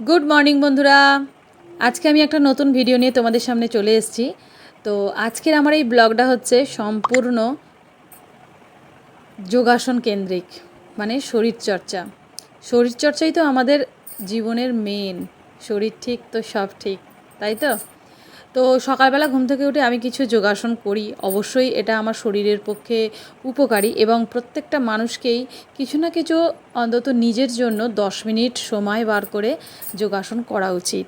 Good morning বন্ধুরা। আজকে আমি একটা নতুন ভিডিও নিয়ে তোমাদের সামনে চলে এসেছি। তো আজকের আমার এই ব্লগটা হচ্ছে সম্পূর্ণ যোগাসন কেন্দ্রিক মানে শরীরচর্চা। শরীরচর্চাই তো আমাদের জীবনের মেন শরীর ঠিক তো সব ঠিক, তাই তো? তো সকালবেলা ঘুম থেকে উঠে আমি কিছু যোগাসন করি। অবশ্যই এটা আমার শরীরের পক্ষে উপকারী এবং প্রত্যেকটা মানুষকেই কিছু না কিছু অন্তত নিজের জন্য দশ মিনিট সময় বার করে যোগাসন করা উচিত।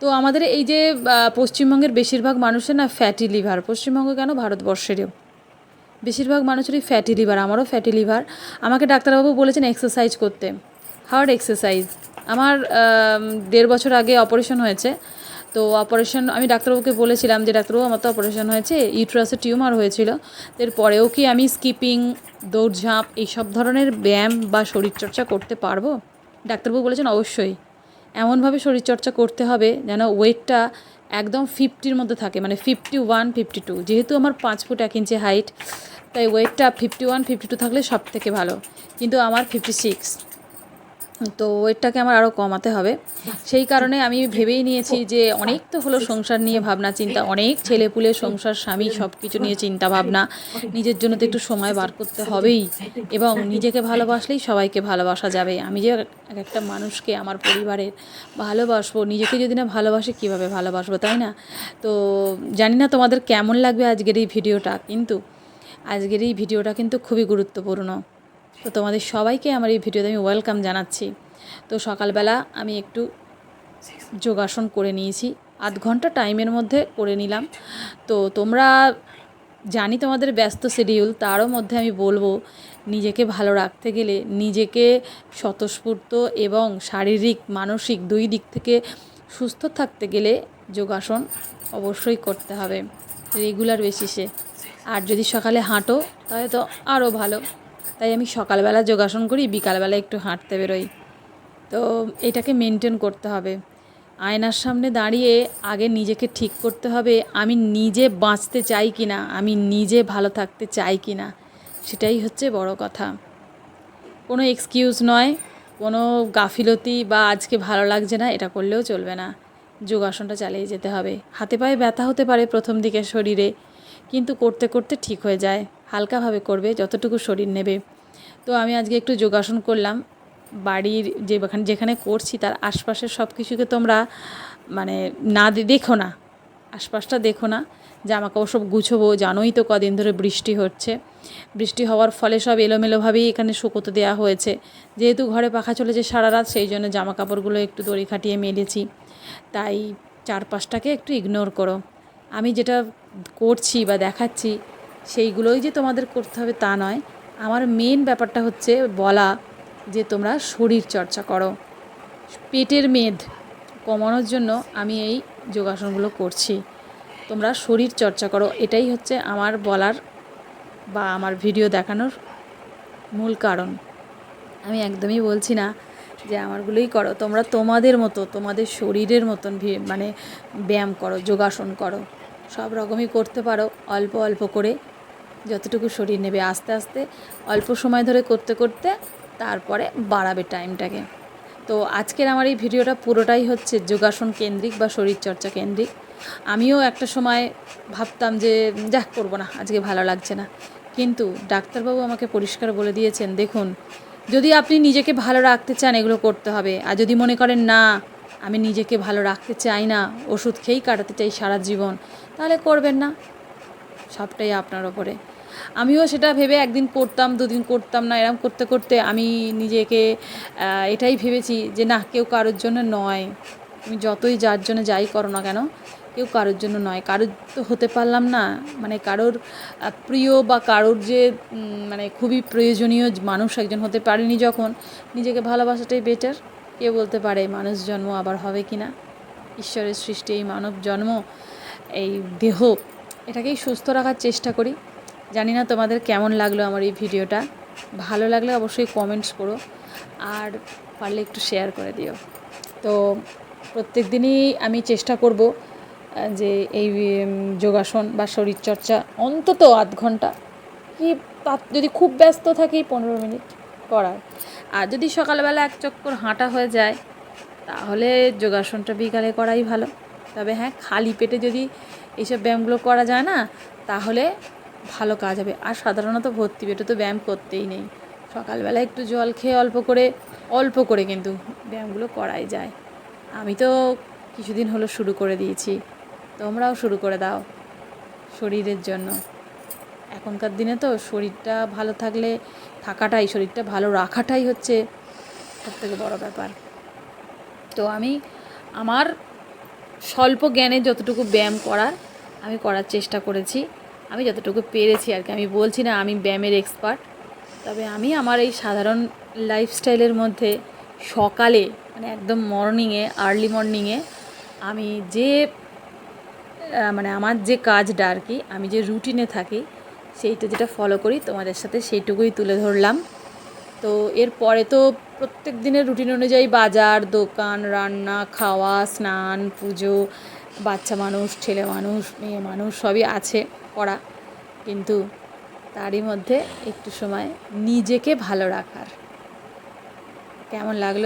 তো আমাদের এই যে পশ্চিমবঙ্গের বেশিরভাগ মানুষের না ফ্যাটি লিভার পশ্চিমবঙ্গ কেন? ভারতবর্ষেরও। বেশিরভাগ মানুষেরই ফ্যাটি লিভার আমারও ফ্যাটি লিভার আমাকে ডাক্তারবাবু বলেছেন এক্সারসাইজ করতে। হার্ড এক্সারসাইজ আমার দেড় বছর আগে অপারেশন হয়েছে। তো অপারেশন আমি ডাক্তারবাবুকে বলেছিলাম যে, ডাক্তারবাবু, আমার তো অপারেশন হয়েছে ইউট্রাসে টিউমার হয়েছিল। এরপরেও কি আমি স্কিপিং দৌড়ঝাঁপ, এইসব ধরনের ব্যায়াম বা শরীরচর্চা করতে পারব? ডাক্তারবাবু বলেছেন, অবশ্যই। এমনভাবে শরীরচর্চা করতে হবে যেন ওয়েটটা একদম ফিফটির মধ্যে থাকে মানে ফিফটি ওয়ান ফিফটি টু যেহেতু আমার পাঁচ ফুট এক ইঞ্চি হাইট তাই ওয়েটটা ফিফটি ওয়ান ফিফটি টু থাকলে সব থেকে ভালো। কিন্তু আমার ফিফটি সিক্স তো ওয়েটটাকে আমার আরও কমাতে হবে। সেই কারণে আমি ভেবেই নিয়েছি যে অনেক তো হলো সংসার নিয়ে ভাবনা, চিন্তা, অনেক ছেলেপুলে সংসার, স্বামী সব কিছু নিয়ে চিন্তা ভাবনা। নিজের জন্য তো একটু সময় বার করতে হবেই এবং নিজেকে ভালোবাসলেই সবাইকে ভালোবাসা যাবে। আমি যে এক একটা মানুষকে আমার পরিবারের ভালোবাসবো, নিজেকে যদি না ভালোবাসি কীভাবে ভালোবাসবো, তাই না? তো জানি না তোমাদের কেমন লাগবে আজকের এই ভিডিওটা, কিন্তু আজকের এই ভিডিওটা কিন্তু খুবই গুরুত্বপূর্ণ। তো তোমাদের সবাইকে আমার এই ভিডিওতে আমি ওয়েলকাম জানাচ্ছি। তো সকালবেলা আমি একটু যোগাসন করে নিয়েছি। আধ ঘণ্টা টাইমের মধ্যে করে নিলাম। তো তোমরা জানি তোমাদের ব্যস্ত শিডিউল তারও মধ্যে আমি বলব, নিজেকে ভালো রাখতে গেলে নিজেকে স্বতঃস্ফূর্ত এবং শারীরিক, মানসিক দুই দিক থেকে সুস্থ থাকতে গেলে যোগাসন অবশ্যই করতে হবে রেগুলার বেসিসে আর যদি সকালে হাঁটো, তাহলে তো আরও ভালো। তাই আমি সকালবেলা যোগাসন করি, বিকালবেলা একটু হাঁটতে বেরোই। তো এটাকে মেনটেন করতে হবে। আয়নার সামনে দাঁড়িয়ে আগে নিজেকে ঠিক করতে হবে, আমি নিজে বাঁচতে চাই কি না আমি নিজে ভালো থাকতে চাই কি না সেটাই হচ্ছে বড় কথা। কোনো এক্সকিউজ নয়, কোনো গাফিলতি বা আজকে ভালো লাগছে না, এটা করলেও চলবে না। যোগাসনটা চালিয়ে যেতে হবে। হাতে পায়ে ব্যথা হতে পারে প্রথম দিকে শরীরে, কিন্তু করতে করতে ঠিক হয়ে যায়। হালকাভাবে করবে, যতটুকু শরীর নেবে। তো আমি আজকে একটু যোগাসন করলাম। বাড়ির যেখানে যেখানে করছি, তার আশপাশের সব কিছুকে তোমরা মানে না দেখো না। আশপাশটা দেখো না। জামা কাপড় সব গুছোবো। জানোই তো কদিন ধরে বৃষ্টি হচ্ছে। বৃষ্টি হওয়ার ফলে সব এলোমেলোভাবেই এখানে শুকোতে দেওয়া হয়েছে। যেহেতু ঘরে পাখা চলেছে সারা রাত, সেই জন্য জামা কাপড়গুলো একটু দড়ি খাটিয়ে মেলেছি। তাই চারপাশটাকে একটু ইগনোর করো। আমি যেটা করছি বা দেখাচ্ছি সেইগুলোই যে তোমাদের করতে হবে তা নয়। আমার মেন ব্যাপারটা হচ্ছে বলা যে তোমরা শরীর চর্চা করো। পেটের মেদ কমানোর জন্য আমি এই যোগাসনগুলো করছি। তোমরা শরীর চর্চা করো। এটাই হচ্ছে আমার বলার বা আমার ভিডিও দেখানোর মূল কারণ। আমি একদমই বলছি না যে আমারগুলোই করো। তোমরা তোমাদের মতো, তোমাদের শরীরের মতন মানে ব্যায়াম করো, যোগাসন করো। সব রকমই করতে পারো। অল্প অল্প করে যতটুকু শরীর নেবে আস্তে আস্তে, অল্প সময় ধরে করতে করতে তারপরে বাড়াবে টাইমটাকে। তো আজকের আমার এই ভিডিওটা পুরোটাই হচ্ছে যোগাসন কেন্দ্রিক বা শরীরচর্চা কেন্দ্রিক। আমিও একটা সময় ভাবতাম যে যাহ করব না, আজকে ভালো লাগছে না। কিন্তু ডাক্তারবাবু আমাকে পরিষ্কার বলে দিয়েছেন, দেখুন, যদি আপনি নিজেকে ভালো রাখতে চান, এগুলো করতে হবে। আর যদি মনে করেন, না, আমি নিজেকে ভালো রাখতে চাই না, ওষুধ খেয়েই কাটাতে চাই সারা জীবন, তাহলে করবেন না। সবটাই আপনার ওপরে। আমিও সেটা ভেবে একদিন করতাম, দুদিন করতাম না এরকম করতে করতে আমি নিজেকে এটাই ভেবেছি যে না, কেউ কারোর জন্য নয়। তুমি যতই যার জন্য যাই করো না কেন, কেউ কারোর জন্য নয়। কারোর তো হতে পারলাম না। মানে কারোর প্রিয় বা কারোর যে মানে খুবই প্রয়োজনীয় মানুষ একজন হতে পারেনি যখন, নিজেকে ভালোবাসাটাই বেটার কে বলতে পারে মানুষ জন্ম আবার হবে কি না ঈশ্বরের সৃষ্টি, এই মানব জন্ম, এই দেহ, এটাকেই সুস্থ রাখার চেষ্টা করি। জানি না তোমাদের কেমন লাগল আমার এই ভিডিওটা। ভালো লাগলে অবশ্যই কমেন্টস করো আর পারলে একটু শেয়ার করে দিও। তো প্রত্যেক দিনই আমি চেষ্টা করব যে এই যোগাসন বা শরীরচর্চা অন্তত আধ ঘণ্টা। কি তার যদি খুব ব্যস্ত থাকি পনেরো মিনিট করার। আর যদি সকালবেলা এক চক্কর হাঁটা হয়ে যায়, তাহলে যোগাসনটা বিকালে করাই ভালো। তবে হ্যাঁ খালি পেটে যদি এইসব ব্যায়ামগুলো করা যায় না, তাহলে ভালো কাজ হবে। আর সাধারণত ভর্তি পেটে তো ব্যায়াম করতেই নেই। সকালবেলা একটু জল খেয়ে অল্প করে অল্প করে কিন্তু ব্যায়ামগুলো করাই যায়। আমি তো কিছুদিন হলো শুরু করে দিয়েছি। তোমরাও শুরু করে দাও শরীরের জন্য। এখনকার দিনে তো শরীরটা ভালো থাকলে, থাকাটাই, শরীরটা ভালো রাখাটাই হচ্ছে সবথেকে বড় ব্যাপার। তো আমি, আমার স্বল্প জ্ঞানে যতটুকু ব্যায়াম করার, আমি করার চেষ্টা করেছি। আমি যতটুকু পেরেছি আর কি। আমি বলছি না আমি ব্যায়ামের এক্সপার্ট তবে আমি আমার এই সাধারণ লাইফস্টাইলের মধ্যে সকালে মানে একদম মর্নিংয়ে আর্লি মর্নিংয়ে আমি যে মানে আমার যে কাজটা আর কি, আমি যে রুটিনে থাকি, সেইটা যেটা ফলো করি, তোমাদের সাথে সেইটুকুই তুলে ধরলাম। তো এরপরে তো প্রত্যেক দিনের রুটিন অনুযায়ী বাজার, দোকান, রান্না, খাওয়া, স্নান, পুজো, বাচ্চা মানুষ, ছেলে মানুষ, মেয়ে মানুষ সবই আছে করা। কিন্তু তারই মধ্যে একটু সময় নিজেকে ভালো রাখার। কেমন লাগল?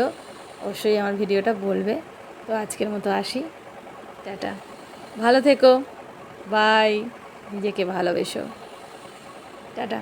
অবশ্যই আমার ভিডিওটা বলবে। তো আজকের মতো আসি। টাটা। ভালো থেকো। বাই। নিজেকে ভালোবেসো। টাটা।